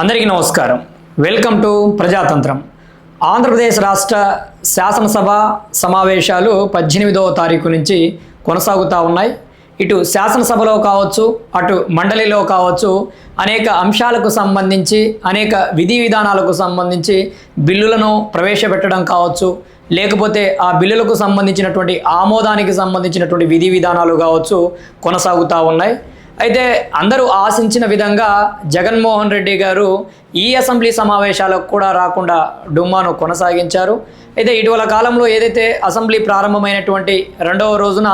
అందరికీ నమస్కారం. Welcome to Prajatantram. Andhra Pradesh రాష్ట్ర శాసనసభ సమావేశాలు పద్దెనిమిదవ తారీఖు నుంచి కొనసాగుతూ ఉన్నాయి. ఇటు శాసనసభలో కావచ్చు అటు మండలిలో కావచ్చు అనేక అంశాలకు సంబంధించి అనేక విధి విధానాలకు సంబంధించి బిల్లులను ప్రవేశపెట్టడం కావచ్చు లేకపోతే ఆ బిల్లులకు సంబంధించినటువంటి ఆమోదానికి సంబంధించినటువంటి విధి విధానాలు కావచ్చు కొనసాగుతూ ఉన్నాయి. అయితే అందరూ ఆశించిన విధంగా జగన్మోహన్ రెడ్డి గారు ఈ అసెంబ్లీ సమావేశాలకు కూడా రాకుండా డుమ్మాను కొనసాగించారు. అయితే ఇటీవల కాలంలో ఏదైతే అసెంబ్లీ ప్రారంభమైనటువంటి రెండవ రోజున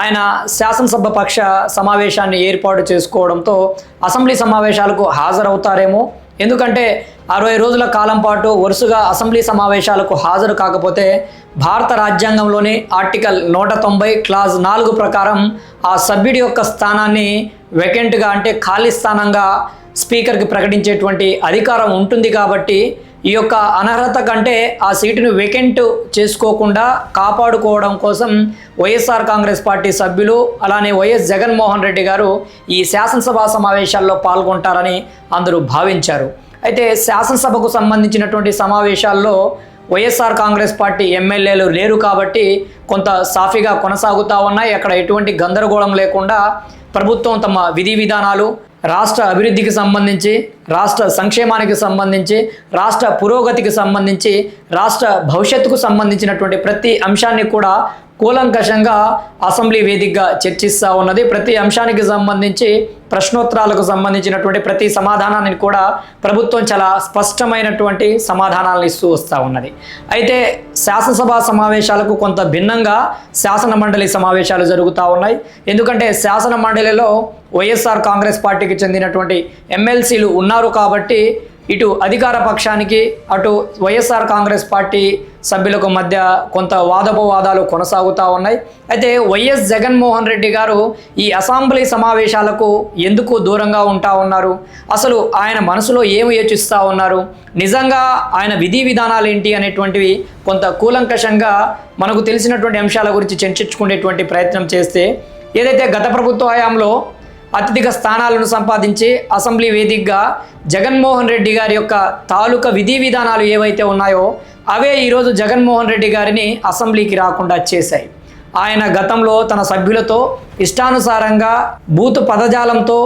ఆయన శాసనసభ పక్ష సమావేశాన్ని ఏర్పాటు చేసుకోవడంతో అసెంబ్లీ సమావేశాలకు హాజరవుతారేమో ఎందుకంటే అరవై రోజుల కాలం పాటు వరుసగా అసెంబ్లీ సమావేశాలకు హాజరు కాకపోతే భారత రాజ్యాంగంలోని ఆర్టికల్ నూట తొంభై క్లాజ్ నాలుగు ప్రకారం ఆ సభ్యుడి యొక్క స్థానాన్ని వెకెంట్గా అంటే ఖాళీ స్థానంగా స్పీకర్కి ప్రకటించేటువంటి అధికారం ఉంటుంది కాబట్టి ఈ యొక్క అనర్హత కంటే ఆ సీటును వేకెంట్ చేసుకోకుండా కాపాడుకోవడం కోసం వైఎస్ఆర్ కాంగ్రెస్ పార్టీ సభ్యులు అలానే వైఎస్ జగన్మోహన్ రెడ్డి గారు ఈ శాసనసభ సమావేశాల్లో పాల్గొంటారని అందరూ భావించారు. అయితే శాసనసభకు సంబంధించినటువంటి సమావేశాల్లో వైఎస్ఆర్ కాంగ్రెస్ పార్టీ ఎమ్మెల్యేలు లేరు కాబట్టి కొంత సాఫీగా కొనసాగుతూ ఉన్నాయి. అక్కడ ఎటువంటి గందరగోళం లేకుండా ప్రభుత్వం తమ విధి విధానాలు రాష్ట్ర అభివృద్ధికి సంబంధించి రాష్ట్ర సంక్షేమానికి సంబంధించి రాష్ట్ర పురోగతికి సంబంధించి రాష్ట్ర భవిష్యత్తుకు సంబంధించినటువంటి ప్రతి అంశాన్ని కూడా కూలంకషంగా అసెంబ్లీ వేదికగా చర్చిస్తూ ఉన్నది. ప్రతి అంశానికి సంబంధించి ప్రశ్నోత్తరాలకు సంబంధించినటువంటి ప్రతి సమాధానాన్ని కూడా ప్రభుత్వం చాలా స్పష్టమైనటువంటి సమాధానాలను ఇస్తూ వస్తూ ఉన్నది. అయితే శాసనసభ సమావేశాలకు కొంత భిన్నంగా శాసన మండలి సమావేశాలు జరుగుతూ ఉన్నాయి. ఎందుకంటే శాసన మండలిలో వైఎస్ఆర్ కాంగ్రెస్ పార్టీకి చెందినటువంటి ఎమ్మెల్సీలు ఉన్నారు కాబట్టి ఇటు అధికార పక్షానికి అటు వైఎస్ఆర్ కాంగ్రెస్ పార్టీ సభ్యులకు మధ్య కొంత వాదోపవాదాలు కొనసాగుతూ ఉన్నాయి. అయితే వైఎస్ జగన్మోహన్ రెడ్డి గారు ఈ అసెంబ్లీ సమావేశాలకు ఎందుకు దూరంగా ఉంటా ఉన్నారు? అసలు ఆయన మనసులో ఏమి యోచిస్తూ ఉన్నారు? నిజంగా ఆయన విధి విధానాలు ఏంటి అనేటువంటివి కొంత కూలంకషంగా మనకు తెలిసినటువంటి అంశాల గురించి చర్చించుకునేటువంటి ప్రయత్నం చేస్తే ఏదైతే గత ప్రభుత్వ హయాంలో అత్యధిక స్థానాలను సంపాదించి అసెంబ్లీ వేదికగా జగన్మోహన్ రెడ్డి గారి యొక్క తాలూకా విధి విధానాలు ఏవైతే ఉన్నాయో అవే ఈరోజు జగన్మోహన్ రెడ్డి గారిని అసెంబ్లీకి రాకుండా చేశాయి. ఆయన గతంలో తన సభ్యులతో ఇష్టానుసారంగా బూతు పదజాలంతో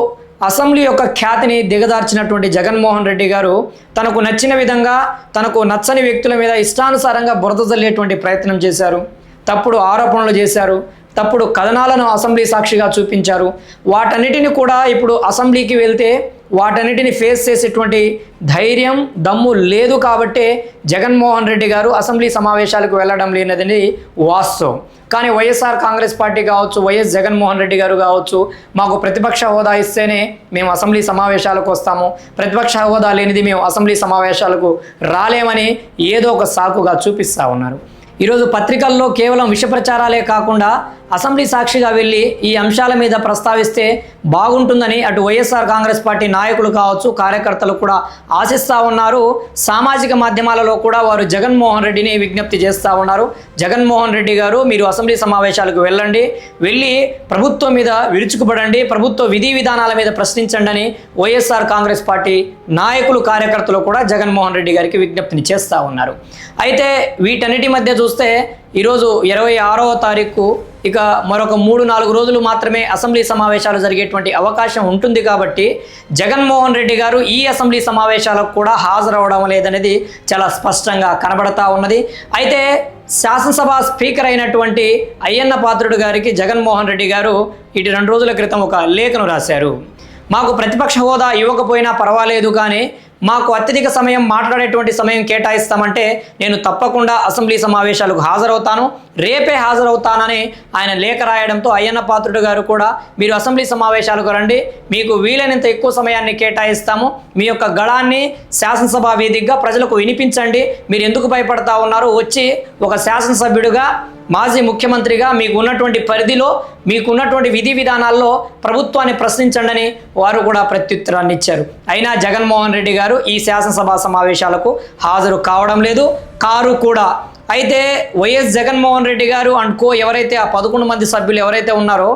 అసెంబ్లీ యొక్క ఖ్యాతిని దిగదార్చినటువంటి జగన్మోహన్ రెడ్డి గారు తనకు నచ్చిన విధంగా తనకు నచ్చని వ్యక్తుల మీద ఇష్టానుసారంగా బురద జల్లేటువంటి ప్రయత్నం చేశారు. తప్పుడు ఆరోపణలు చేశారు. తప్పుడు కథనాలను అసెంబ్లీ సాక్షిగా చూపించారు. వాటన్నిటిని కూడా ఇప్పుడు అసెంబ్లీకి వెళ్తే వాటన్నిటిని ఫేస్ చేసేటువంటి ధైర్యం దమ్ము లేదు కాబట్టే జగన్మోహన్ రెడ్డి గారు అసెంబ్లీ సమావేశాలకు వెళ్ళడం లేనదని వాస్తవం. కానీ వైఎస్ఆర్ కాంగ్రెస్ పార్టీ కావచ్చు వైఎస్ జగన్మోహన్ రెడ్డి గారు కావచ్చు మాకు ప్రతిపక్ష హోదా ఇస్తేనే మేము అసెంబ్లీ సమావేశాలకు వస్తాము. ప్రతిపక్ష హోదా లేనిది మేము అసెంబ్లీ సమావేశాలకు రాలేమని ఏదో ఒక సాకుగా చూపిస్తూ ఉన్నారు. ఈరోజు పత్రికల్లో కేవలం విష ప్రచారాలే కాకుండా అసెంబ్లీ సాక్షిగా వెళ్ళి ఈ అంశాల మీద ప్రస్తావిస్తే బాగుంటుందని అటు వైఎస్ఆర్ కాంగ్రెస్ పార్టీ నాయకులు కావచ్చు కార్యకర్తలు కూడా ఆశిస్తూ ఉన్నారు. సామాజిక మాధ్యమాలలో కూడా వారు జగన్మోహన్ రెడ్డిని విజ్ఞప్తి చేస్తూ ఉన్నారు. జగన్మోహన్ రెడ్డి గారు మీరు అసెంబ్లీ సమావేశాలకు వెళ్ళండి. వెళ్ళి ప్రభుత్వం మీద విరుచుకుపడండి. ప్రభుత్వ విధి విధానాల మీద ప్రశ్నించండి అని వైఎస్ఆర్ కాంగ్రెస్ పార్టీ నాయకులు కార్యకర్తలు కూడా జగన్మోహన్ రెడ్డి గారికి విజ్ఞప్తిని చేస్తూ ఉన్నారు. అయితే వీటన్నిటి మధ్య చూస్తే ఈరోజు ఇరవై ఆరవ తారీఖు ఇక మరొక మూడు నాలుగు రోజులు మాత్రమే అసెంబ్లీ సమావేశాలు జరిగేటువంటి అవకాశం ఉంటుంది కాబట్టి జగన్మోహన్ రెడ్డి గారు ఈ అసెంబ్లీ సమావేశాలకు కూడా హాజరవడం లేదనేది చాలా స్పష్టంగా కనబడతా ఉన్నది. అయితే శాసనసభ స్పీకర్ అయినటువంటి అయ్యన్న పాత్రుడు గారికి జగన్మోహన్ రెడ్డి గారు ఇటు రెండు రోజుల క్రితం ఒక లేఖను రాశారు. మాకు ప్రతిపక్ష హోదా ఇవ్వకపోయినా పర్వాలేదు కానీ మాకు అత్యధిక సమయం మాట్లాడేటువంటి సమయం కేటాయిస్తామంటే నేను తప్పకుండా అసెంబ్లీ సమావేశాలకు హాజరవుతాను. రేపే హాజరవుతానని ఆయన లేఖ రాయడంతో అయ్యన్న పాత్రుడు గారు కూడా మీరు అసెంబ్లీ సమావేశాలకు రండి. మీకు వీలైనంత ఎక్కువ సమయాన్ని కేటాయిస్తాము. మీ యొక్క గళాన్ని శాసనసభ వేదికగా ప్రజలకు వినిపించండి. మీరు ఎందుకు భయపడతా ఉన్నారు? వచ్చి ఒక శాసనసభ్యుడిగా మాజీ ముఖ్యమంత్రిగా మీకు ఉన్నటువంటి పరిధిలో మీకు ఉన్నటువంటి విధి విధానాల్లో ప్రభుత్వాన్ని ప్రశ్నించండి వారు కూడా ప్రత్యుత్తరాన్ని ఇచ్చారు. అయినా జగన్మోహన్ రెడ్డి గారు ఈ శాసనసభ సమావేశాలకు హాజరు కావడం లేదు కారు కూడా. అయితే వైఎస్ జగన్మోహన్ రెడ్డి గారు అండ్ కో ఎవరైతే ఆ పదకొండు మంది సభ్యులు ఎవరైతే ఉన్నారో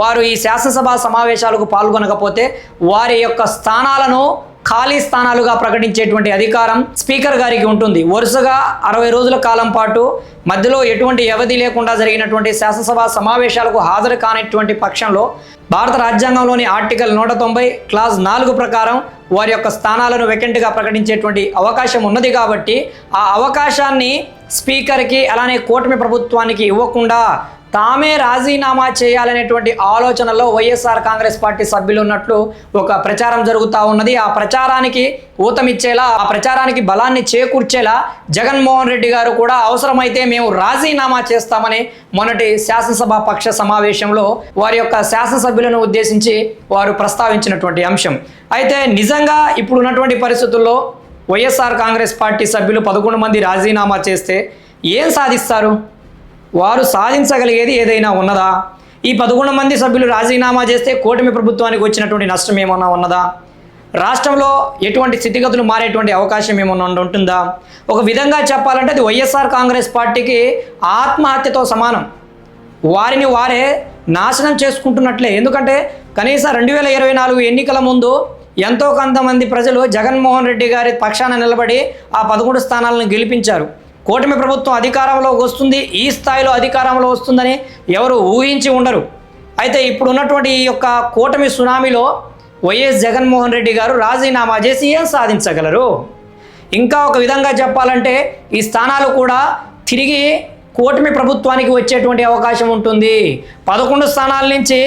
వారు ఈ శాసనసభ సమావేశాలకు పాల్గొనకపోతే వారి యొక్క స్థానాలను ఖాళీ స్థానాలుగా ప్రకటించేటువంటి అధికారం స్పీకర్ గారికి ఉంటుంది. వరుసగా అరవై రోజుల కాలం పాటు మధ్యలో ఎటువంటి వ్యవధి లేకుండా జరిగినటువంటి శాసనసభ సమావేశాలకు హాజరు కానటువంటి పక్షంలో భారత రాజ్యాంగంలోని ఆర్టికల్ నూట తొంభై క్లాస్ నాలుగు ప్రకారం వారి యొక్క స్థానాలను వెకెంట్గా ప్రకటించేటువంటి అవకాశం ఉన్నది కాబట్టి ఆ అవకాశాన్ని స్పీకర్కి అలానే కూటమి ప్రభుత్వానికి ఇవ్వకుండా తామే రాజీనామా చేయాలనేటువంటి ఆలోచనలో వైఎస్ఆర్ కాంగ్రెస్ పార్టీ సభ్యులు ఉన్నట్లు ఒక ప్రచారం జరుగుతూ ఉన్నది. ఆ ప్రచారానికి ఊతమిచ్చేలా ఆ ప్రచారానికి బలాన్ని చేకూర్చేలా జగన్మోహన్ రెడ్డి గారు కూడా అవసరమైతే మేము రాజీనామా చేస్తామని మొన్నటి శాసనసభ పక్ష సమావేశంలో వారి యొక్క శాసనసభ్యులను ఉద్దేశించి వారు ప్రస్తావించినటువంటి అంశం. అయితే నిజంగా ఇప్పుడున్నటువంటి పరిస్థితుల్లో వైఎస్ఆర్ కాంగ్రెస్ పార్టీ సభ్యులు పదకొండు మంది రాజీనామా చేస్తే ఏం సాధిస్తారు? వారు సాధించగలిగేది ఏదైనా ఉన్నదా? ఈ పదకొండు మంది సభ్యులు రాజీనామా చేస్తే కూటమి ప్రభుత్వానికి వచ్చినటువంటి నష్టం ఏమన్నా ఉన్నదా? రాష్ట్రంలో ఎటువంటి స్థితిగతులు మారేటువంటి అవకాశం ఏమన్నా ఉంటుందా? ఒక విధంగా చెప్పాలంటే అది వైఎస్ఆర్ కాంగ్రెస్ పార్టీకి ఆత్మహత్యతో సమానం. వారిని వారే నాశనం చేసుకుంటున్నట్లే. ఎందుకంటే కనీసం రెండు వేల ఇరవై నాలుగు ఎన్నికల ముందు ఎంతో కొంతమంది ప్రజలు జగన్మోహన్ రెడ్డి గారి పక్షాన నిలబడి ఆ పదకొండు స్థానాలను గెలిపించారు. కూటమి ప్రభుత్వం అధికారంలో వస్తుంది ఈ స్థాయిలో అధికారంలో వస్తుందని ఎవరు ఊహించి ఉండరు. అయితే ఇప్పుడు ఉన్నటువంటి ఈ యొక్క కూటమి సునామీలో వైఎస్ జగన్మోహన్ రెడ్డి గారు రాజీనామా చేసి ఏం సాధించగలరు? ఇంకా ఒక విధంగా చెప్పాలంటే ఈ స్థానాలు కూడా తిరిగి కూటమి ప్రభుత్వానికి వచ్చేటువంటి అవకాశం ఉంటుంది. పదకొండు స్థానాల నుంచి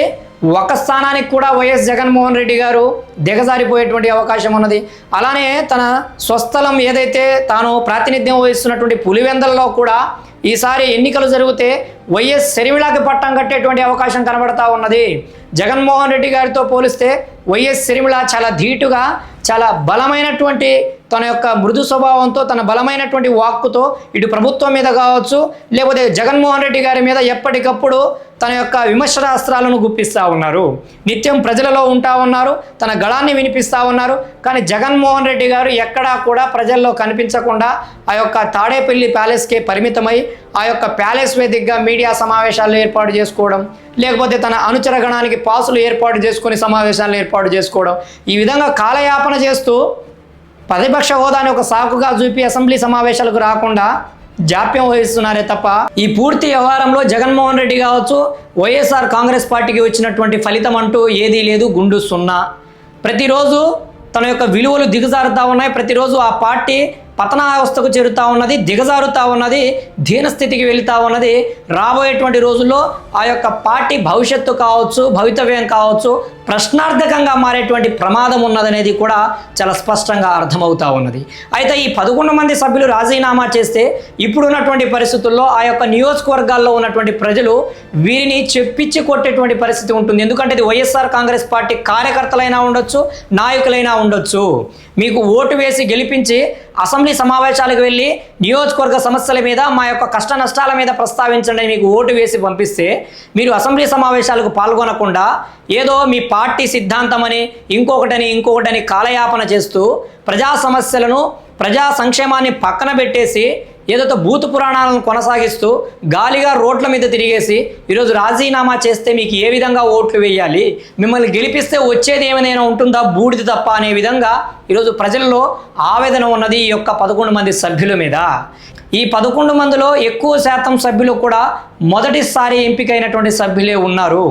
ఒక స్థానానికి కూడా వైఎస్ జగన్మోహన్ రెడ్డి గారు దిగజారిపోయేటువంటి అవకాశం ఉన్నది. అలానే తన స్వస్థలం ఏదైతే తాను ప్రాతినిధ్యం వహిస్తున్నటువంటి పులివెందల్లో కూడా ఈసారి ఎన్నికలు జరిగితే వైఎస్ శరివిళాకి పట్టం కట్టేటువంటి అవకాశం కనబడతా ఉన్నది. జగన్మోహన్ రెడ్డి గారితో పోలిస్తే వైఎస్ సిరిమిళ చాలా ధీటుగా చాలా బలమైనటువంటి తన యొక్క మృదు స్వభావంతో తన బలమైనటువంటి వాక్కుతో ఇటు ప్రభుత్వం మీద కావచ్చు లేకపోతే జగన్మోహన్ రెడ్డి గారి మీద ఎప్పటికప్పుడు తన యొక్క విమర్శనాస్త్రాలను గుప్పిస్తూ ఉన్నారు. నిత్యం ప్రజలలో ఉంటా ఉన్నారు తన గళాన్ని వినిపిస్తూ ఉన్నారు కానీ జగన్మోహన్ రెడ్డి గారు ఎక్కడా కూడా ప్రజల్లో కనిపించకుండా ఆ యొక్క తాడేపల్లి ప్యాలెస్కే పరిమితమై ఆ యొక్క ప్యాలెస్ వేదికగా మీడియా సమావేశాలు ఏర్పాటు చేసుకోవడం లేకపోతే తన అనుచర గణానికి పాసులు ఏర్పాటు చేసుకొని సమావేశాలు ఏర్పాటు చేసుకోవడం ఈ విధంగా కాలయాపన చేస్తూ ప్రతిపక్ష హోదాని ఒక సాకుగా చూపి అసెంబ్లీ సమావేశాలకు రాకుండా జాప్యం వహిస్తున్నారే తప్ప ఈ పూర్తి వ్యవహారంలో జగన్మోహన్ రెడ్డి కావచ్చు వైఎస్ఆర్ కాంగ్రెస్ పార్టీకి వచ్చినటువంటి ఫలితం అంటూ ఏదీ లేదు గుండు సున్నా. ప్రతిరోజు తన యొక్క విలువలు దిగజారుతా ఉన్నాయి. ప్రతిరోజు ఆ పార్టీ పతనావస్థకు చేరుతూ ఉన్నది దిగజారుతూ ఉన్నది దీనస్థితికి వెళుతూ ఉన్నది. రాబోయేటువంటి రోజుల్లో ఆ యొక్క పార్టీ భవిష్యత్తు కావచ్చు భవితవ్యం కావచ్చు ప్రశ్నార్థకంగా మారేటువంటి ప్రమాదం ఉన్నదనేది కూడా చాలా స్పష్టంగా అర్థమవుతా ఉన్నది. అయితే ఈ పదకొండు మంది సభ్యులు రాజీనామా చేస్తే ఇప్పుడున్నటువంటి పరిస్థితుల్లో ఆ యొక్క నియోజకవర్గాల్లో ఉన్నటువంటి ప్రజలు వీరిని చెప్పించి కొట్టేటువంటి పరిస్థితి ఉంటుంది. ఎందుకంటే ఇది వైఎస్ఆర్ కాంగ్రెస్ పార్టీ కార్యకర్తలైనా ఉండొచ్చు నాయకులైనా ఉండొచ్చు. మీకు ఓటు వేసి గెలిపించి అసెంబ్లీ సమావేశాలకు వెళ్ళి నియోజకవర్గ సమస్యల మీద మా యొక్క కష్ట నష్టాల మీద ప్రస్తావించండి మీకు ఓటు వేసి పంపిస్తే మీరు అసెంబ్లీ సమావేశాలకు పాల్గొనకుండా ఏదో మీ పార్టీ సిద్ధాంతమని ఇంకొకటని ఇంకొకటని కాలయాపన చేస్తూ ప్రజా సమస్యలను ప్రజా సంక్షేమాన్ని పక్కన పెట్టేసి ఏదైతే భూత పురాణాలను కొనసాగిస్తూ గాలిగా రోడ్ల మీద తిరిగేసి ఈరోజు రాజీనామా చేస్తే మీకు ఏ విధంగా ఓట్లు వేయాలి? మిమ్మల్ని గెలిపిస్తే వచ్చేది ఏమైనా ఉంటుందా? బూడిద తప్ప అనే విధంగా ఈరోజు ప్రజల్లో ఆవేదన ఉన్నది ఈ యొక్క పదకొండు మంది సభ్యుల మీద. ఈ పదకొండు మందిలో ఎక్కువ శాతం సభ్యులు కూడా మొదటిసారి ఎంపికైనటువంటి సభ్యులే ఉన్నారు.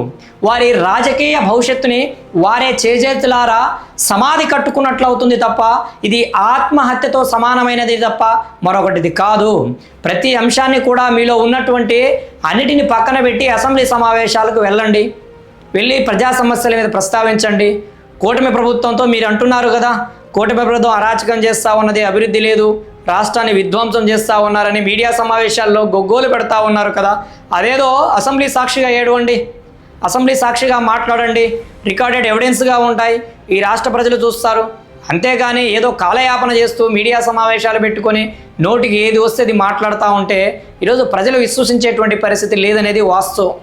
వారి రాజకీయ భవిష్యత్తుని వారే చేజేతులారా సమాధి కట్టుకున్నట్లు అవుతుంది తప్ప ఇది ఆత్మహత్యతో సమానమైనది తప్ప మరొకటిది కాదు. ప్రతి అంశాన్ని కూడా మీలో ఉన్నటువంటి అన్నిటిని పక్కన పెట్టి అసెంబ్లీ సమావేశాలకు వెళ్ళండి. వెళ్ళి ప్రజా సమస్యల మీద ప్రస్తావించండి. కూటమి ప్రభుత్వంతో మీరు అంటున్నారు కదా కూటమి ప్రభుత్వం అరాచకం చేస్తా ఉన్నది అభివృద్ధి లేదు రాష్ట్రాన్ని విధ్వంసం చేస్తూ ఉన్నారని మీడియా సమావేశాల్లో గొగ్గోలు పెడతా ఉన్నారు కదా. అదేదో అసెంబ్లీ సాక్షిగా ఏడవండి. అసెంబ్లీ సాక్షిగా మాట్లాడండి. రికార్డెడ్ ఎవిడెన్స్గా ఉంటాయి. ఈ రాష్ట్ర ప్రజలు చూస్తారు. అంతేగాని ఏదో కాలయాపన చేస్తూ మీడియా సమావేశాలు పెట్టుకొని నోటికి ఏది వస్తే అది మాట్లాడుతూ ఉంటే ఈరోజు ప్రజలు విశ్వసించేటువంటి పరిస్థితి లేదనేది వాస్తవం.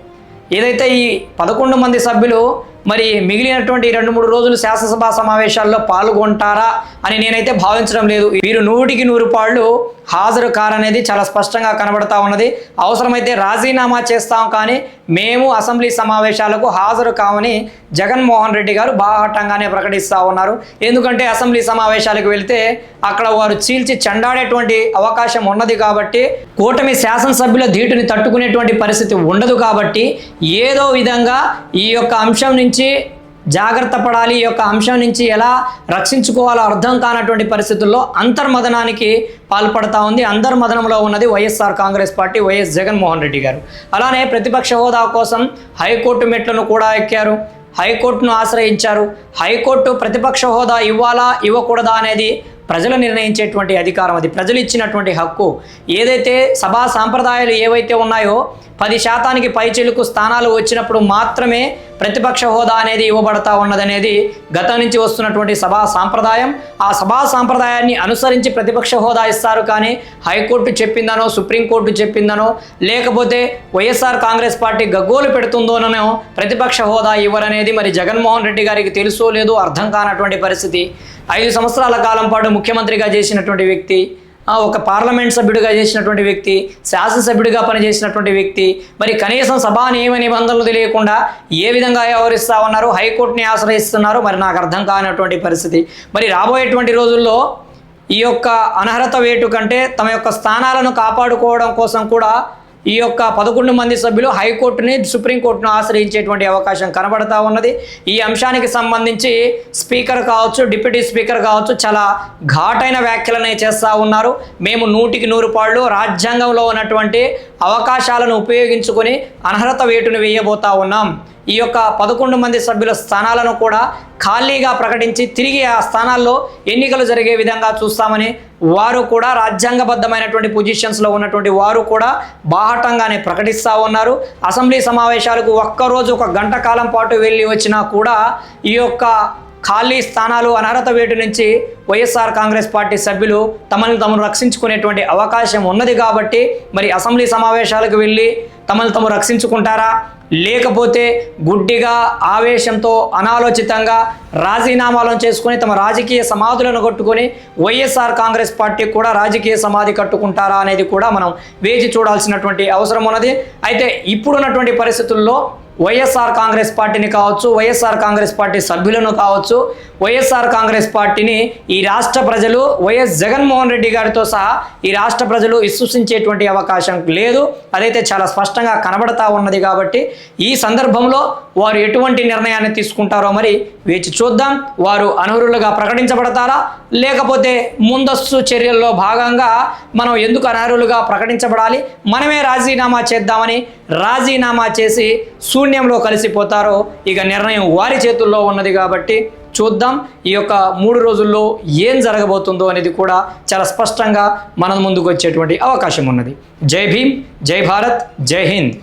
ఏదైతే ఈ పదకొండు మంది సభ్యులు మరి మిగిలినటువంటి రెండు మూడు రోజులు శాసనసభ సమావేశాల్లో పాల్గొంటారా అని నేనైతే భావించడం లేదు. వీరు నూటికి నూరు పాళ్ళు హాజరు కారనేది చాలా స్పష్టంగా కనబడతా ఉన్నది. అవసరమైతే రాజీనామా చేస్తాం కానీ మేము అసెంబ్లీ సమావేశాలకు హాజరు కామని జగన్మోహన్ రెడ్డి గారు బాహటంగానే ప్రకటిస్తూ ఉన్నారు. ఎందుకంటే అసెంబ్లీ సమావేశాలకు వెళ్తే అక్కడ వారు చీల్చి చెండాడేటువంటి అవకాశం ఉన్నది కాబట్టి కూటమి శాసనసభ్యుల ధీటుని తట్టుకునేటువంటి పరిస్థితి ఉండదు కాబట్టి ఏదో విధంగా ఈ యొక్క అంశం నుంచి జాగ్రత్త పడాలి ఈ యొక్క అంశం నుంచి ఎలా రక్షించుకోవాలో అర్థం కానటువంటి పరిస్థితుల్లో అంతర్మదనానికి పాల్పడతా ఉంది. అంతర్మదనంలో ఉన్నది YSR Congress party YS Jaganmohan Reddy garu. అలానే ప్రతిపక్ష హోదా కోసం హైకోర్టు మెట్లను కూడా ఎక్కారు. హైకోర్టును ఆశ్రయించారు. హైకోర్టు ప్రతిపక్ష హోదా ఇవ్వాలా ఇవ్వకూడదా అనేది ప్రజలు నిర్ణయించేటువంటి అధికారం అది. ప్రజలు ఇచ్చినటువంటి హక్కు. ఏదైతే సభా సాంప్రదాయాలు ఏవైతే ఉన్నాయో పది శాతానికి పైచిలుకు స్థానాలు వచ్చినప్పుడు మాత్రమే ప్రతిపక్ష హోదా అనేది ఇవ్వబడతా ఉన్నదనేది గతం నుంచి వస్తున్నటువంటి సభా సాంప్రదాయం. ఆ సభా సాంప్రదాయాన్ని అనుసరించి ప్రతిపక్ష హోదా ఇస్తారు కానీ హైకోర్టు చెప్పిందనో సుప్రీంకోర్టు చెప్పిందనో లేకపోతే వైఎస్ఆర్ కాంగ్రెస్ పార్టీ గగ్గోలు పెడుతుందోనో ప్రతిపక్ష హోదా ఇవ్వరనేది మరి జగన్మోహన్ రెడ్డి గారికి తెలుసో లేదో అర్థం కానటువంటి పరిస్థితి. ఐదు సంవత్సరాల కాలం పాటు ముఖ్యమంత్రిగా చేసినటువంటి వ్యక్తి ఒక పార్లమెంట్ సభ్యుడిగా చేసినటువంటి వ్యక్తి శాసనసభ్యుడిగా పనిచేసినటువంటి వ్యక్తి మరి కనీసం సభా నియమ నిబంధనలు తెలియకుండా ఏ విధంగా వ్యవహరిస్తా ఉన్నారు హైకోర్టుని ఆశ్రయిస్తున్నారు మరి నాకు అర్థం కానటువంటి పరిస్థితి. మరి రాబోయేటువంటి రోజుల్లో ఈ యొక్క అనర్హత వేటు కంటే తమ యొక్క స్థానాలను కాపాడుకోవడం కోసం కూడా ఈ యొక్క పదకొండు మంది సభ్యులు హైకోర్టుని సుప్రీంకోర్టును ఆశ్రయించేటువంటి అవకాశం కనబడతా ఉన్నది. ఈ అంశానికి సంబంధించి స్పీకర్ కావచ్చు డిప్యూటీ స్పీకర్ కావచ్చు చాలా ఘాటైన వ్యాఖ్యలనే చేస్తూ ఉన్నారు. మేము నూటికి నూరు పాళ్ళు రాజ్యాంగంలో ఉన్నటువంటి అవకాశాలను ఉపయోగించుకొని అనర్హత వేటును వేయబోతా ఉన్నాం. ఈ యొక్క పదకొండు మంది సభ్యుల స్థానాలను కూడా ఖాళీగా ప్రకటించి తిరిగి ఆ స్థానాల్లో ఎన్నికలు జరిగే విధంగా చూస్తామని వారు కూడా రాజ్యాంగబద్ధమైనటువంటి పొజిషన్స్లో ఉన్నటువంటి వారు కూడా బాహటంగానే ప్రకటిస్తూ ఉన్నారు. అసెంబ్లీ సమావేశాలకు ఒక్కరోజు ఒక గంట కాలం పాటు వెళ్ళి వచ్చినా కూడా ఈ యొక్క ఖాళీ స్థానాలు అనర్హత వేటు నుంచి వైఎస్ఆర్ కాంగ్రెస్ పార్టీ సభ్యులు తమను తాము రక్షించుకునేటువంటి అవకాశం ఉన్నది కాబట్టి మరి అసెంబ్లీ సమావేశాలకు వెళ్ళి తమను తాము రక్షించుకుంటారా? లేకపోతే గుడ్డిగా ఆవేశంతో అనాలోచితంగా రాజీనామాలను చేసుకుని తమ రాజకీయ సమాధులను కట్టుకొని వైఎస్ఆర్ కాంగ్రెస్ పార్టీ కూడా రాజకీయ సమాధి కట్టుకుంటారా అనేది కూడా మనం వేచి చూడాల్సినటువంటి అవసరం ఉన్నది. అయితే ఇప్పుడున్నటువంటి పరిస్థితుల్లో వైఎస్ఆర్ కాంగ్రెస్ పార్టీని కావచ్చు వైఎస్ఆర్ కాంగ్రెస్ పార్టీ సభ్యులను కావచ్చు వైఎస్ఆర్ కాంగ్రెస్ పార్టీని ఈ రాష్ట్ర ప్రజలు వైఎస్ జగన్మోహన్ రెడ్డి గారితో సహా ఈ రాష్ట్ర ప్రజలు విశ్వసించేటువంటి అవకాశం లేదు. అదైతే చాలా స్పష్టంగా కనబడతా ఉన్నది కాబట్టి ఈ సందర్భంలో వారు ఎటువంటి నిర్ణయాన్ని తీసుకుంటారో మరి వేచి చూద్దాం. వారు అనర్హులుగా ప్రకటించబడతారా? లేకపోతే ముందస్తు చర్యల్లో భాగంగా మనం ఎందుకు అనర్హులుగా ప్రకటించబడాలి? మనమే రాజీనామా చేద్దామని రాజీనామా చేసి శూన్యంలో కలిసిపోతారో ఇక నిర్ణయం వారి చేతుల్లో ఉన్నది కాబట్టి చూద్దాం ఈ యొక్క మూడు రోజుల్లో ఏం జరగబోతుందో అనేది కూడా చాలా స్పష్టంగా మన ముందుకు వచ్చేటువంటి అవకాశం ఉన్నది. జై భీమ్ జై భారత్ జై హింద్.